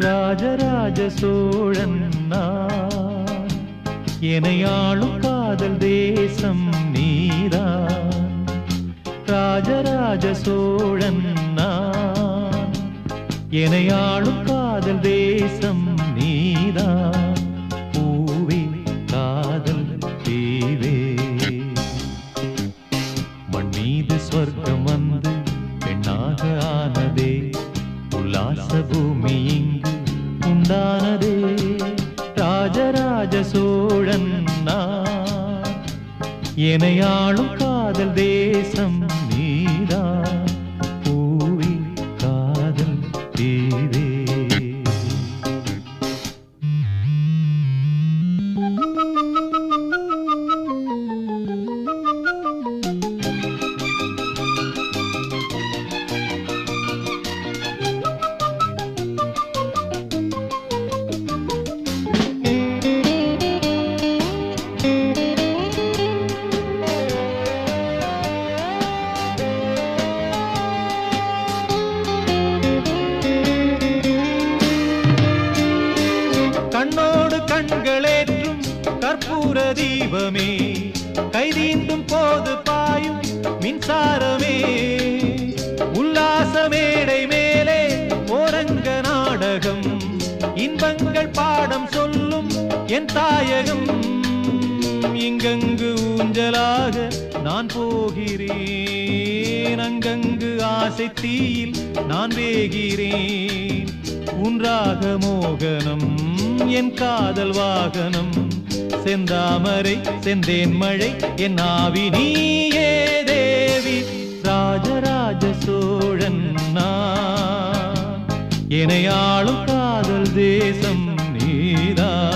ராஜராஜ சோழன் எனையாளும் காதல் தேசம் நீரா ராஜராஜ சோழன் எனையாளும் காதல் தேசம் நீதான் எனையாளும் காதல் தேசம் நீ. கற்பூர தீபமே. கைதீண்டும் போது பாயும் மின்சாரமே. உல்லாச மேடை மேலே ஓரங்க நாடகம். இன்பங்கள் பாடம் சொல்லும் என் தாயகம். இங்கங்கு ஊஞ்சலாக நான் போகிறேன். அங்கங்கு ஆசை தீயில் நான் வேகிறேன். உன்றாக மோகனம் என் காதல் வாகனம். செந்தாமரை செந்தேன் மழை என் ஆவி நீயே தேவி ராஜராஜ சோழன் நான். எனையாளும் காதல் தேசம் நீதான்.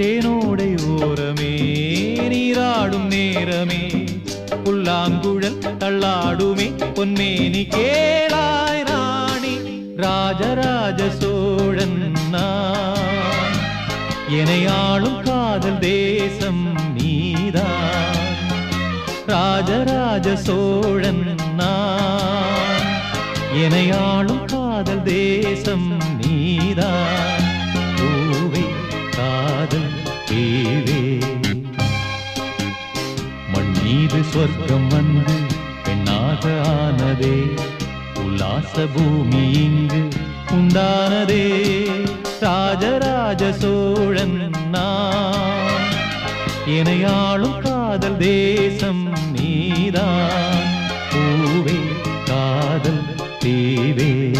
தேனோடை ஓரமே நீராடும் நேரமே. புல்லாங்குழல் தள்ளாடுமே பொன்மேனி கேளாய் ராணி ராஜராஜ சோழன் நான். எனையாளும் காதல் தேசம் நீதா ராஜராஜ சோழன் நான். எனையாளும் காதல் தேசம் நீதான். சொர்க்கம் வந்து பெண்ணாக ஆனதே. உல்லாச பூமி இங்கு உண்டானதே. ராஜராஜ சோழன் நான். இணையாளும் காதல் தேசம் நீதான். பூவே காதல் தீவே.